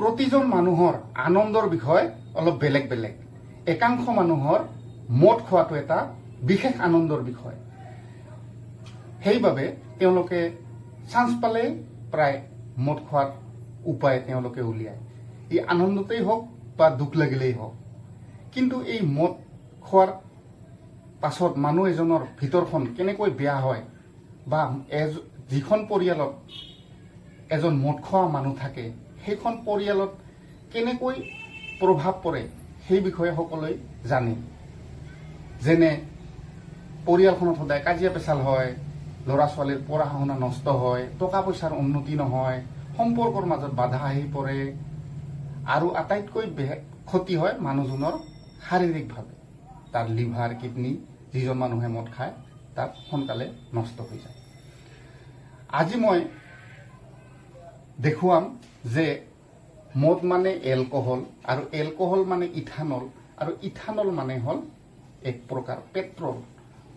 প্ৰতিজন মানুহৰ আনন্দৰ বিষয় অলপ বেলেগ বেলেগ। একাংশ মানুহৰ মদ খোৱাটো এটা বিশেষ আনন্দৰ বিষয়। সেইবাবে তেওঁলোকে চান্স পালেই প্ৰায় মদ খোৱাৰ উপায় তেওঁলোকে উলিয়ায়। ই আনন্দতেই হওক বা দুখ লাগিলেই হওক। কিন্তু এই মদ খোৱাৰ পাছত মানুহ এজনৰ ভিতৰখন কেনেকৈ বেয়া হয় বা এজ যিখন পৰিয়ালত এজন মদ খোৱা মানুহ থাকে সেইখন পৰিয়ালত কেনেকৈ প্ৰভাৱ পৰে সেই বিষয়ে সকলোৱে জানে। যেনে, পৰিয়ালখনত সদায় কাজিয়া পেচাল হয় ল'ৰা ছোৱালীৰ পঢ়া শুনা নষ্ট হয় টকা পইচাৰ উন্নতি নহয়, সম্পৰ্কৰ মাজত বাধা আহি পৰে, আৰু আটাইতকৈ ক্ষতি হয় মানুহজনৰ শাৰীৰিকভাৱে। তাৰ লিভাৰ, কিডনী, যিজন মানুহে মদ খায়, তাত সোনকালে নষ্ট হৈ যায়। আজি মই দেখুৱাম যে মদ মানে এলকহল আৰু এলকহল মানে ইথানল আৰু ইথানল মানে হ'ল এক প্ৰকাৰ পেট্ৰল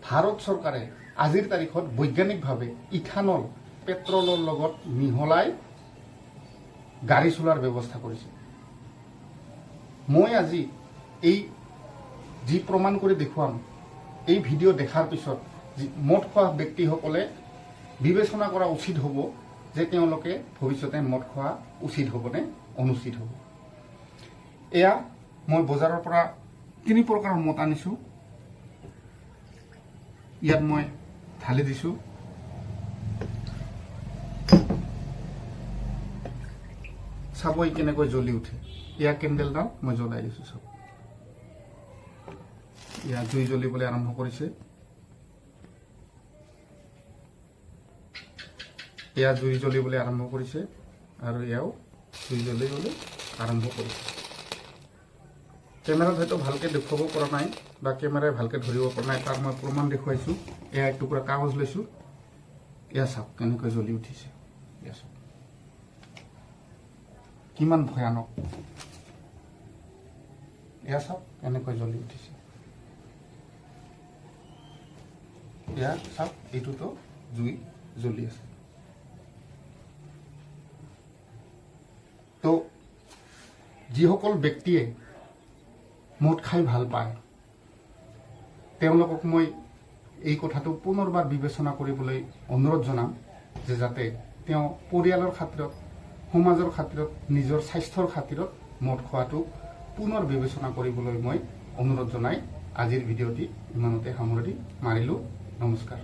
ভাৰত চৰকাৰে আজিৰ তাৰিখত বৈজ্ঞানিকভাৱে ইথানল পেট্ৰলৰ লগত মিহলাই গাড়ী চলোৱাৰ ব্যৱস্থা কৰিছে। মই আজি এই যি প্ৰমাণ কৰি দেখুৱাম, এই ভিডিঅ' দেখাৰ পিছত যি মদ খোৱা ব্যক্তিসকলে বিবেচনা কৰা উচিত হ'ব যে তেওঁলোকে ভৱিষ্যতে মদ খোৱা উচিত হ'বনে অনুচিত হ'ব। এয়া মই বজাৰৰ পৰা তিনি প্ৰকাৰৰ মদ আনিছোঁ। ইয়াত মই ঢালি দিছোঁ। চাব ই কেনেকৈ জ্বলি উঠে। এয়া কেণ্ডেলডাল মই জ্বলাই দিছোঁ চাব। ইয়াত জুই জ্বলিবলৈ আৰম্ভ কৰিছে। এয়া জুই জ্বলিবলৈ আৰম্ভ কৰিছে আৰু এয়াও জুই জ্বলিবলৈ আৰম্ভ কৰিছে। কেমেৰাত হয়তো ভালকৈ দেখুৱাব পৰা নাই বা কেমেৰাই ভালকৈ ধৰিব পৰা নাই তাৰ মই প্ৰমাণ দেখুৱাইছোঁ। এয়া এক টুকুৰা কাগজ লৈছোঁ। এয়া চাওক কেনেকৈ জ্বলি উঠিছে। এয়া চাওক। কিমান ভয়ানক। এয়া চাওক কেনেকৈ জ্বলি উঠিছে। এয়া চাওক, এইটোতো জুই জ্বলি আছে। তো যিসকল ব্যক্তিয়ে মদ খাই ভালো পায়, তেওঁলোকক মই এই কথাটো পুনৰবাৰ বিবেচনা কৰিবলৈ অনুৰোধ জনাম যে যাতে তেওঁ পৰিয়ালৰ খাতিৰত, সমাজৰ খাতিৰত, নিজৰ স্বাস্থ্যৰ খাতিৰত মদ খোৱাটো পুনৰ বিবেচনা কৰিবলৈ মই অনুৰোধ জনাই আজিৰ ভিডিঅ'টি ইমানতে সামৰণি মাৰিলোঁ। নমস্কাৰ।